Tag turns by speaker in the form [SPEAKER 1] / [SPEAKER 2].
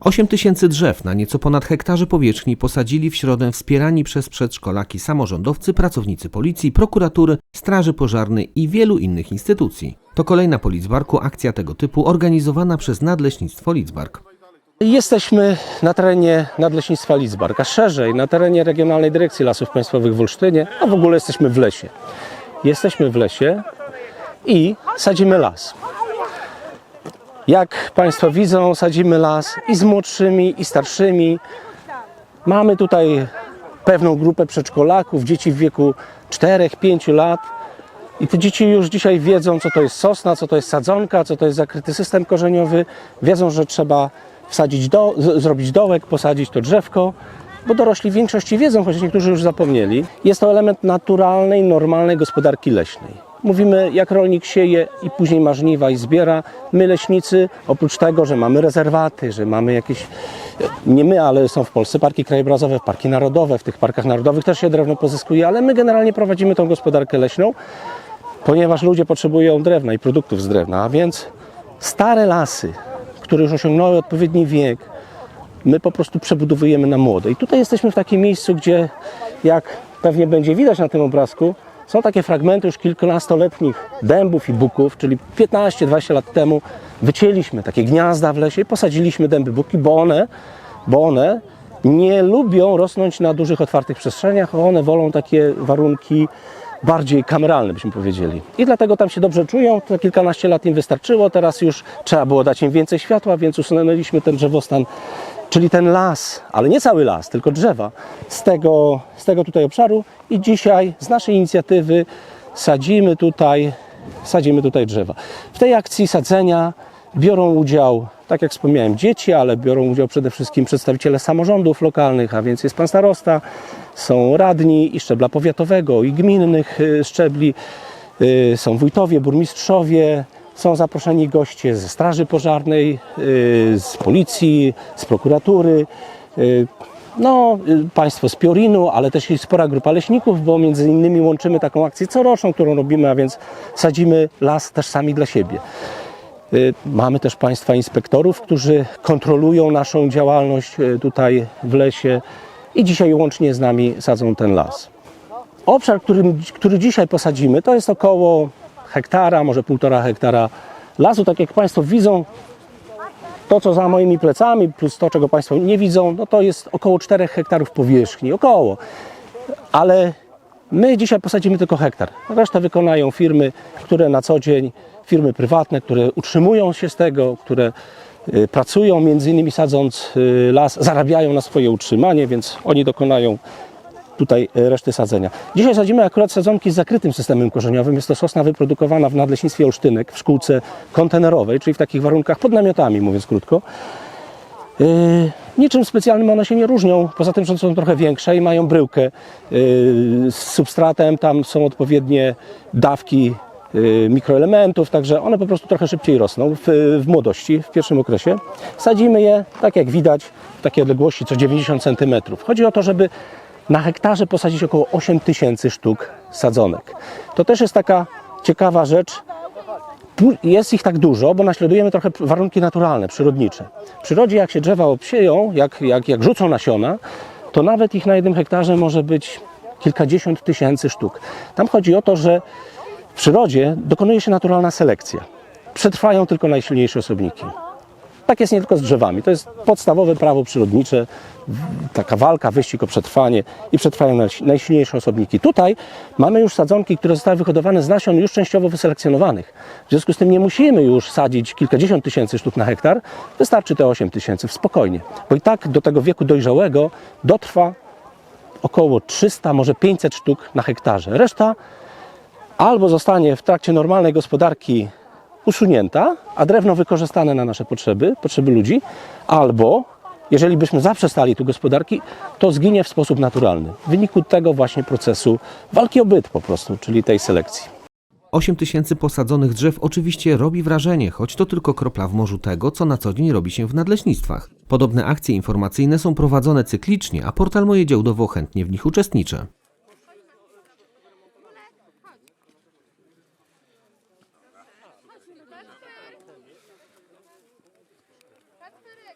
[SPEAKER 1] 8 tysięcy drzew na nieco ponad hektarze powierzchni posadzili w środę wspierani przez przedszkolaki samorządowcy, pracownicy policji, prokuratury, straży pożarnej i wielu innych instytucji. To kolejna po Lidzbarku akcja tego typu organizowana przez Nadleśnictwo Lidzbark.
[SPEAKER 2] Jesteśmy na terenie Nadleśnictwa Lidzbark, a szerzej na terenie Regionalnej Dyrekcji Lasów Państwowych w Olsztynie, a w ogóle jesteśmy w lesie. Jesteśmy w lesie i sadzimy las. Jak Państwo widzą, sadzimy las i z młodszymi, i starszymi. Mamy tutaj pewną grupę przedszkolaków, dzieci w wieku 4-5 lat. I te dzieci już dzisiaj wiedzą, co to jest sosna, co to jest sadzonka, co to jest zakryty system korzeniowy. Wiedzą, że trzeba wsadzić do, zrobić dołek, posadzić to drzewko, bo dorośli w większości wiedzą, choć niektórzy już zapomnieli. Jest to element naturalnej, normalnej gospodarki leśnej. Mówimy, jak rolnik sieje i później ma żniwa i zbiera. My leśnicy, oprócz tego, że mamy rezerwaty, że mamy jakieś, nie my, ale są w Polsce parki krajobrazowe, parki narodowe, w tych parkach narodowych też się drewno pozyskuje, ale my generalnie prowadzimy tą gospodarkę leśną ponieważ ludzie potrzebują drewna i produktów z drewna, a więc stare lasy, które już osiągnęły odpowiedni wiek, my po prostu przebudowujemy na młode. I tutaj jesteśmy w takim miejscu, gdzie jak pewnie będzie widać na tym obrazku, są takie fragmenty już kilkunastoletnich dębów i buków, czyli 15-20 lat temu wycięliśmy takie gniazda w lesie i posadziliśmy dęby buki, bo one, bo one nie lubią rosnąć na dużych, otwartych przestrzeniach, one wolą takie warunki bardziej kameralne, byśmy powiedzieli. I dlatego tam się dobrze czują. To kilkanaście lat im wystarczyło. Teraz już trzeba było dać im więcej światła, więc usunęliśmy ten drzewostan, czyli ten las, ale nie cały las, tylko drzewa z tego, z tego tutaj obszaru. I dzisiaj z naszej inicjatywy sadzimy tutaj, sadzimy tutaj drzewa. W tej akcji sadzenia biorą udział, tak jak wspomniałem, dzieci, ale biorą udział przede wszystkim przedstawiciele samorządów lokalnych, a więc jest pan starosta, są radni i szczebla powiatowego, i gminnych y, szczebli, y, są wójtowie, burmistrzowie, są zaproszeni goście ze Straży Pożarnej, y, z policji, z prokuratury. y, No, y, państwo z Piorinu, ale też i spora grupa leśników, bo między innymi łączymy taką akcję coroczną, którą robimy, a więc sadzimy las też sami dla siebie. Mamy też Państwa inspektorów, którzy kontrolują naszą działalność tutaj w lesie i dzisiaj łącznie z nami sadzą ten las. Obszar, który, który dzisiaj posadzimy, to jest około hektara, może półtora hektara lasu. Tak jak Państwo widzą, to co za moimi plecami, plus to, czego Państwo nie widzą, no to jest około 4 hektarów powierzchni. Około. Ale my dzisiaj posadzimy tylko hektar. Resztę wykonają firmy, które na co dzień, firmy prywatne, które utrzymują się z tego, które y, pracują, między innymi sadząc y, las, zarabiają na swoje utrzymanie, więc oni dokonają tutaj y, reszty sadzenia. Dzisiaj sadzimy akurat sadzonki z zakrytym systemem korzeniowym. Jest to sosna wyprodukowana w Nadleśnictwie Olsztynek w szkółce kontenerowej, czyli w takich warunkach pod namiotami, mówiąc krótko. Yy, Niczym specjalnym one się nie różnią, poza tym, że są trochę większe i mają bryłkę yy, z substratem, tam są odpowiednie dawki yy, mikroelementów, także one po prostu trochę szybciej rosną w, w młodości, w pierwszym okresie. Sadzimy je, tak jak widać, w takiej odległości co 90 cm. Chodzi o to, żeby na hektarze posadzić około 8 tysięcy sztuk sadzonek. To też jest taka ciekawa rzecz, jest ich tak dużo, bo naśladujemy trochę warunki naturalne, przyrodnicze. W przyrodzie jak się drzewa obsieją, jak, jak, jak rzucą nasiona, to nawet ich na jednym hektarze może być kilkadziesiąt tysięcy sztuk. Tam chodzi o to, że w przyrodzie dokonuje się naturalna selekcja. Przetrwają tylko najsilniejsze osobniki. Tak jest nie tylko z drzewami. To jest podstawowe prawo przyrodnicze, taka walka, wyścig o przetrwanie i przetrwają najsi- najsilniejsze osobniki. Tutaj mamy już sadzonki, które zostały wyhodowane z nasion już częściowo wyselekcjonowanych. W związku z tym nie musimy już sadzić kilkadziesiąt tysięcy sztuk na hektar, wystarczy te 8 tysięcy spokojnie. Bo i tak do tego wieku dojrzałego dotrwa około 300, może 500 sztuk na hektarze. Reszta albo zostanie w trakcie normalnej gospodarki usunięta, a drewno wykorzystane na nasze potrzeby, potrzeby ludzi, albo jeżeli byśmy zaprzestali tu gospodarki, to zginie w sposób naturalny. W wyniku tego właśnie procesu walki o byt po prostu, czyli tej selekcji.
[SPEAKER 1] 8 tysięcy posadzonych drzew oczywiście robi wrażenie, choć to tylko kropla w morzu tego, co na co dzień robi się w nadleśnictwach. Podobne akcje informacyjne są prowadzone cyklicznie, a portal Moje Działdowo chętnie w nich uczestniczy. Kasperi! Kasperi!